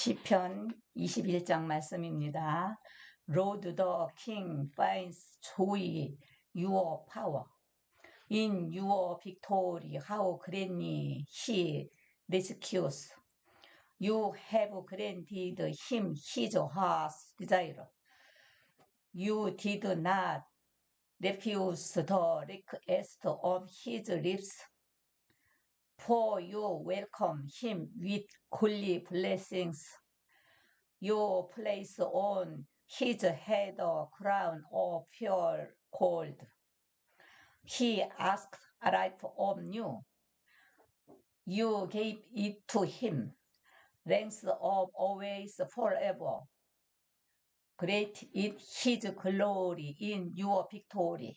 시편 21장 말씀입니다. Lord the King finds joy your power. In your victory, how greatly he rescues. You have granted him his heart's desire. You did not refuse the request of his lips. For you welcome him with holy blessings. You place on his head a crown of pure gold. He asked a life of you. You gave it to him. Length of always forever. Great is his glory in your victory.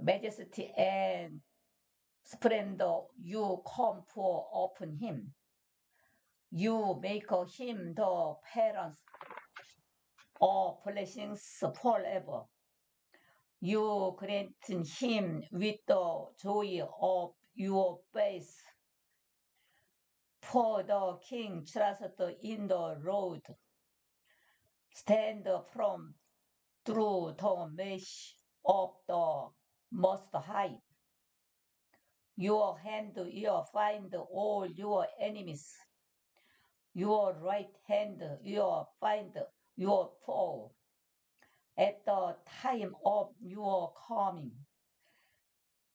Majesty and splendor you come for upon him. You make him the parents of blessings forever. You grant him with the joy of your face. For the king trusted in the road. Stand from through the mesh of the Most High. Your hand will find all your enemies. Your right hand will find your foe. At the time of your coming,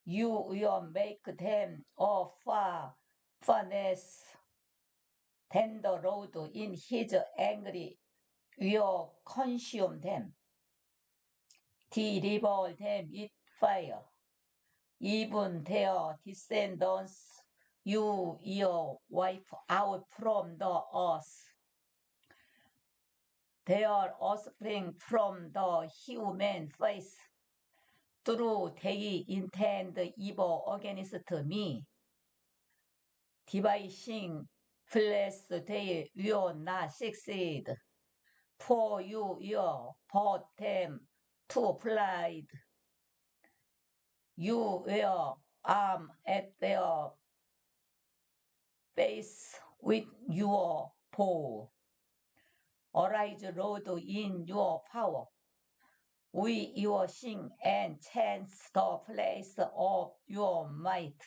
you will make them a far furnace. The Lord in his anger will consume them. Deliver them with fire you will wipe out from the earth. Their offspring from the human face, through they intend evil against me. Devising flesh they will not succeed, for you will put them to pride. You will arm at their base with your pole. Arise, Lord, in your power. We will sing and chant the place of your might.